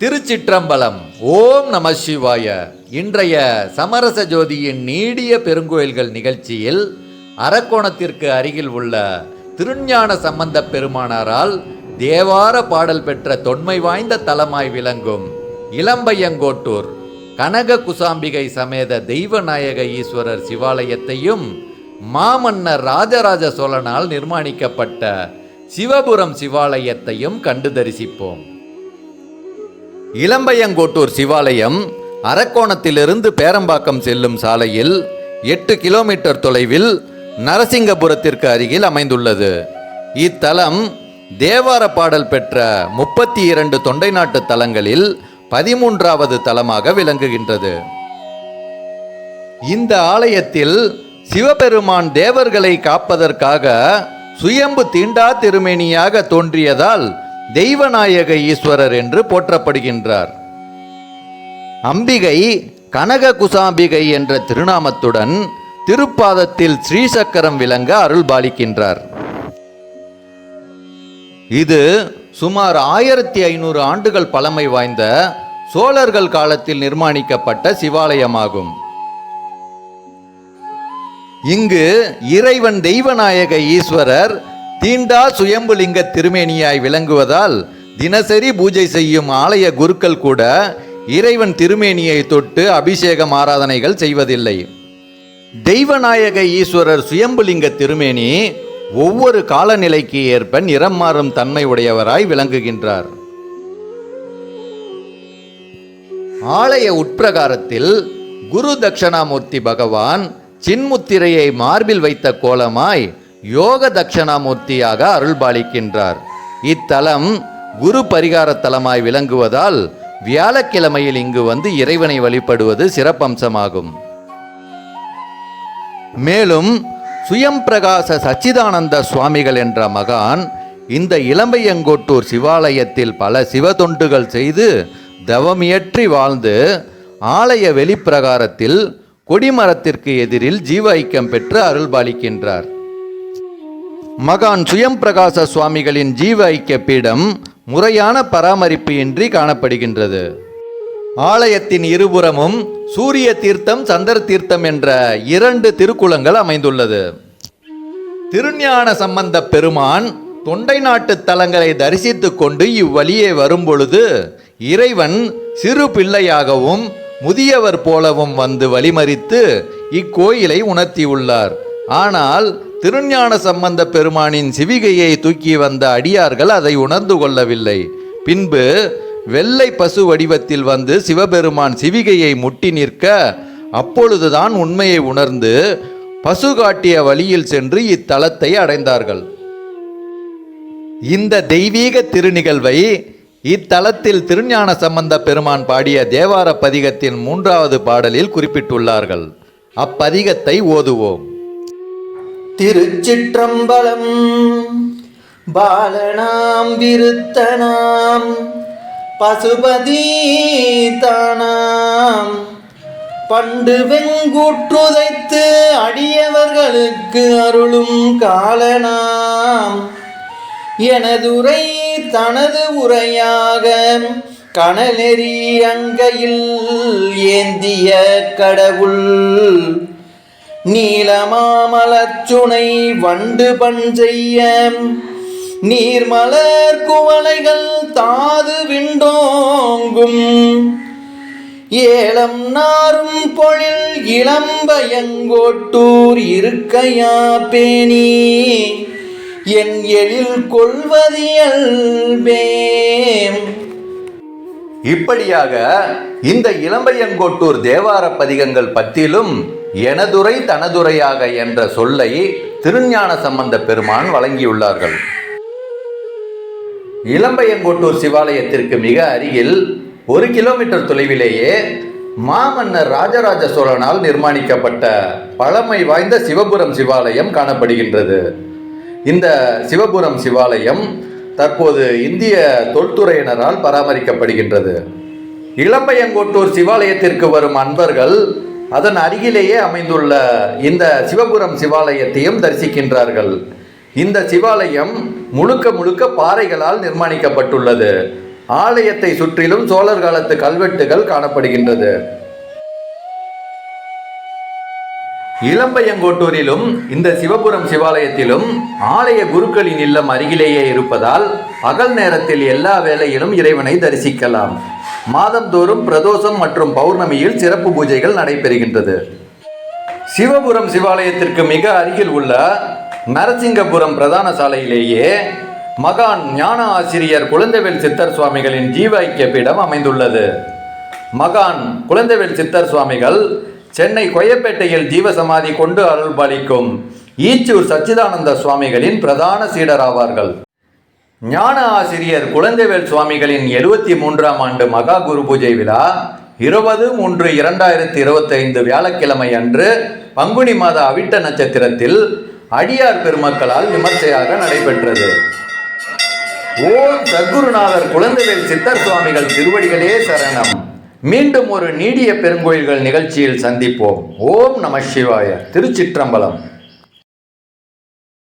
திருச்சிற்றம்பலம். ஓம் நம சிவாய. இன்றைய சமரச ஜோதியின் நீடிய பெருங்கோயில்கள் நிகழ்ச்சியில் அரக்கோணத்திற்கு அருகில் உள்ள திருஞான சம்பந்தப் பெருமானாரால் தேவார பாடல் பெற்ற தொன்மை வாய்ந்த தலமாய் விளங்கும் இளம்பையங்கோட்டூர். கனக குசாம்பிகை சமேத தெய்வநாயக ஈஸ்வரர் சிவாலயத்தையும் மாமன்னர் ராஜராஜ சோழனால் நிர்மாணிக்கப்பட்ட சிவபுரம் சிவாலயத்தையும் கண்டு தரிசிப்போம். இளம்பையங்கோட்டூர் சிவாலயம் அரக்கோணத்திலிருந்து பேரம்பாக்கம் செல்லும் சாலையில் எட்டு கிலோமீட்டர் தொலைவில் நரசிங்கபுரத்திற்கு அருகில் அமைந்துள்ளது. இத்தலம் தேவார பாடல் பெற்ற முப்பத்தி இரண்டு தொண்டை நாட்டு தலங்களில் பதிமூன்றாவது தலமாக விளங்குகின்றது. இந்த ஆலயத்தில் சிவபெருமான் தேவர்களை காப்பதற்காக சுயம்பு தீண்டா திருமேனியாக தோன்றியதால் தெய்வநாயக ஈஸ்வரர் என்று போற்றப்படுகின்றார். அம்பிகை கனக குசாம்பிகை என்ற திருநாமத்துடன் திருப்பாதத்தில் ஸ்ரீசக்கரம் விளங்க அருள்பாலிக்கின்றார். இது சுமார் ஆயிரத்தி ஐநூறு ஆண்டுகள் பழமை வாய்ந்த சோழர்கள் காலத்தில் நிர்மாணிக்கப்பட்ட சிவாலயமாகும். இங்கு இறைவன் தெய்வநாயக ஈஸ்வரர் தீண்டா சுயம்புலிங்க திருமேனியாய் விளங்குவதால் தினசரி பூஜை செய்யும் ஆலய குருக்கள் கூட இறைவன் திருமேனியை தொட்டு அபிஷேகம் ஆராதனைகள் செய்வதில்லை. தெய்வநாயக ஈஸ்வரர் சுயம்புலிங்க திருமேனி ஒவ்வொரு காலநிலைக்கு ஏற்ப நிறம் மாறும் தன்மை உடையவராய் விளங்குகின்றார். ஆலய உட்பிரகாரத்தில் குரு தட்சணாமூர்த்தி பகவான் சின்முத்திரையை மார்பில் வைத்த கோலமாய் யோக தட்சணாமூர்த்தியாக அருள்பாலிக்கின்றார். இத்தலம் குரு பரிகார தலமாய் விளங்குவதால் வியாழக்கிழமையில் இங்கு வந்து இறைவனை வழிபடுவது சிறப்பம்சமாகும். மேலும் சுயம் பிரகாச சச்சிதானந்த சுவாமிகள் என்ற மகான் இந்த இளம்பையங்கோட்டூர் சிவாலயத்தில் பல சிவதொண்டுகள் செய்து தவமியற்றி வாழ்ந்து ஆலய வெளிப்பிரகாரத்தில் கொடிமரத்திற்கு எதிரில் ஜீவ ஐக்கியம் பெற்று அருள்பாலிக்கின்றார். மகான் சுயம் பிரகாச சுவாமிகளின் ஜீவ ஐக்கிய பீடம் முறையான பராமரிப்பு இன்றி காணப்படுகின்றது. ஆலயத்தின் இருபுறமும் சூரிய தீர்த்தம் சந்திர தீர்த்தம் என்ற இரண்டு திருக்குளங்கள் அமைந்துள்ளது. திருஞான சம்பந்த பெருமான் தொண்டை நாட்டு தலங்களை தரிசித்துக் கொண்டு இவ்வழியே வரும்பொழுது இறைவன் சிறு பிள்ளையாகவும் முதியவர் போலவும் வந்து வழிமறித்து இக்கோயிலை உணர்த்தியுள்ளார். ஆனால் திருஞான சம்பந்த பெருமானின் சிவிகையை தூக்கி வந்த அடியார்கள் அதை உணர்ந்து கொள்ளவில்லை. பின்பு வெள்ளை பசு வடிவத்தில் வந்து சிவபெருமான் சிவிகையை முட்டி நிற்க அப்பொழுதுதான் உண்மையை உணர்ந்து பசு காட்டிய வழியில் சென்று இத்தலத்தை அடைந்தார்கள். இந்த தெய்வீக திருநிகழ்வை இத்தலத்தில் திருஞான சம்பந்த பெருமான் பாடிய தேவார பதிகத்தின் மூன்றாவது பாடலில் குறிப்பிட்டுள்ளார்கள். அப்பதிகத்தை ஓதுவோம். திருச்சிற்றம்பலம். பாலனாம் விருத்தனாம் பசுபதி தானாம் பண்டு வெங்குற்றுதைத்து அடியவர்களுக்கு அருளும் காலனாம். எனதுரை தனது உரையாக கணநெறி அங்கையில் ஏந்திய கடவுள் நீலமாமலச்சுனை வண்டு பஞ்செய்ய நீர்மலர் குவளைகள் தாது விண்டோங்கும். ஏலம் நாரும் பொழில் இளம்பயங்கோட்டூர் இருக்கையா பேணி. என் எழில் கொள்வதியல்பேம் இப்படியாக இந்த இளம்பையங்கோட்டூர் தேவார பதிகங்கள் பத்திலும் எனதுரை தனதுரையாக என்ற சொல்லை திருஞான சம்பந்த பெருமான் வழங்கியுள்ளார்கள். இளம்பையங்கோட்டூர் சிவாலயத்திற்கு மிக அருகில் ஒரு கிலோமீட்டர் தொலைவிலேயே மாமன்னர் ராஜராஜ சோழனால் நிர்மாணிக்கப்பட்ட பழமை வாய்ந்த சிவபுரம் சிவாலயம் காணப்படுகின்றது. இந்த சிவபுரம் சிவாலயம் தற்போது இந்திய தொல்துறையினரால் பராமரிக்கப்படுகின்றது. இளம்பையங்கோட்டூர் சிவாலயத்திற்கு வரும் அன்பர்கள் அதன் அருகிலேயே அமைந்துள்ள இந்த சிவபுரம் சிவாலயத்தையும் தரிசிக்கின்றார்கள். இந்த சிவாலயம் முழுக்க முழுக்க பாறைகளால் நிர்மாணிக்கப்பட்டுள்ளது. ஆலயத்தை சுற்றிலும் சோழர் காலத்து கல்வெட்டுகள் காணப்படுகின்றது. இளம்பையங்கோட்டூரிலும் இந்த சிவபுரம் சிவாலயத்திலும் ஆலய குருக்களின் இல்லம் அருகிலேயே இருப்பதால் பகல் நேரத்தில் எல்லா வேளையிலும் இறைவனை தரிசிக்கலாம். மாதந்தோறும் பிரதோஷம் மற்றும் பௌர்ணமியில் சிறப்பு பூஜைகள் நடைபெறுகின்றது. சிவபுரம் சிவாலயத்திற்கு மிக அருகில் உள்ள நரசிங்கபுரம் பிரதான சாலையிலேயே மகான் ஞான ஆசிரியர் குழந்தைவேல் சித்தர் சுவாமிகளின் ஜீவ ஐக்கிய பீடம் அமைந்துள்ளது. மகான் குழந்தைவேல் சித்தர் சுவாமிகள் சென்னை கொய்யப்பேட்டையில் ஜீவசமாதி கொண்டு அருள்பாலிக்கும் ஈச்சூர் சச்சிதானந்த சுவாமிகளின் பிரதான சீடராவார்கள் ஞான ஆசிரியர் குழந்தைவேல் சுவாமிகளின் எழுபத்தி மூன்றாம் ஆண்டு மகா குரு பூஜை விழா இருபது மூன்று இரண்டாயிரத்தி இருபத்தைந்து வியாழக்கிழமை அன்று பங்குனி மாத அவிட்ட நட்சத்திரத்தில் அடியார் பெருமக்களால் விமர்சையாக நடைபெற்றது. ஓம் சத்குருநாதர் குழந்தைவேல் சித்தர் சுவாமிகள் திருவடிகளே சரணம். மீண்டும் ஒரு நீடிய பெருங்கோயில்கள் நிகழ்ச்சியில் சந்திப்போம். ஓம் நம சிவாய. திருச்சிற்றம்பலம்.